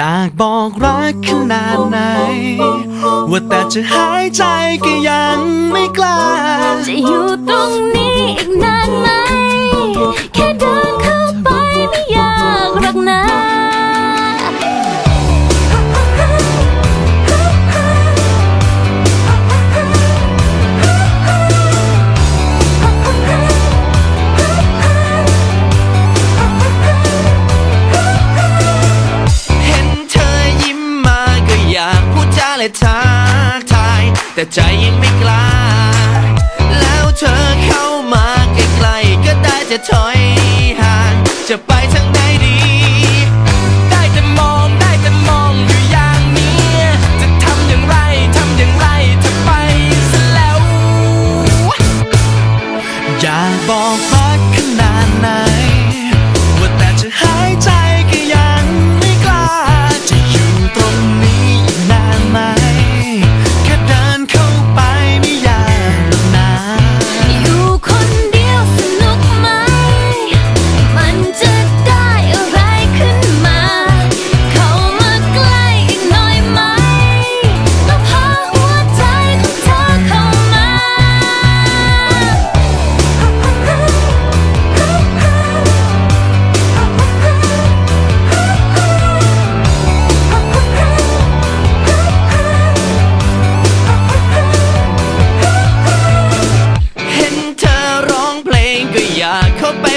อยากบอกรักขนาดไหน ว่าแต่จะหายใจก็ยังไม่กล้า จะอยู่ตรงนี้ ใจยังไม่กล้า แล้วเธอเข้ามาใกล้ๆก็ได้จะถอยห่าง จะไปทางไหนดี ได้แต่มองได้แต่มองอยู่อย่างนี้ จะทำอย่างไรทำอย่างไรจะไปซะแล้ว อย่าบอกรักขนาดไหน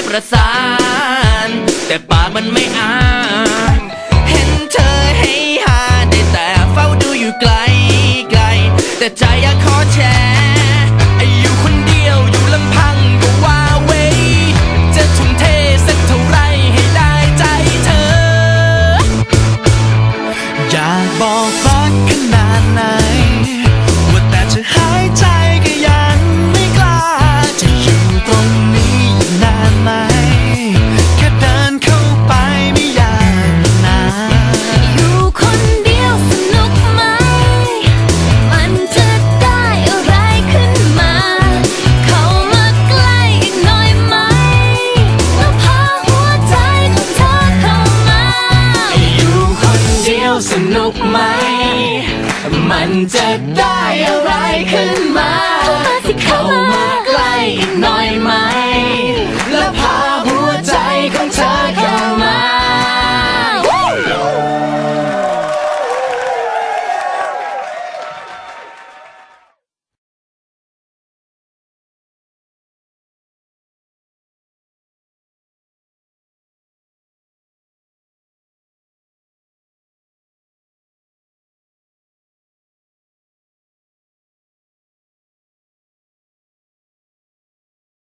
ประสาน แต่ปากมันไม่อ้า สนุกไหม มันจะได้อะไรขึ้นมา เข้ามาใกล้อีกหน่อยไหม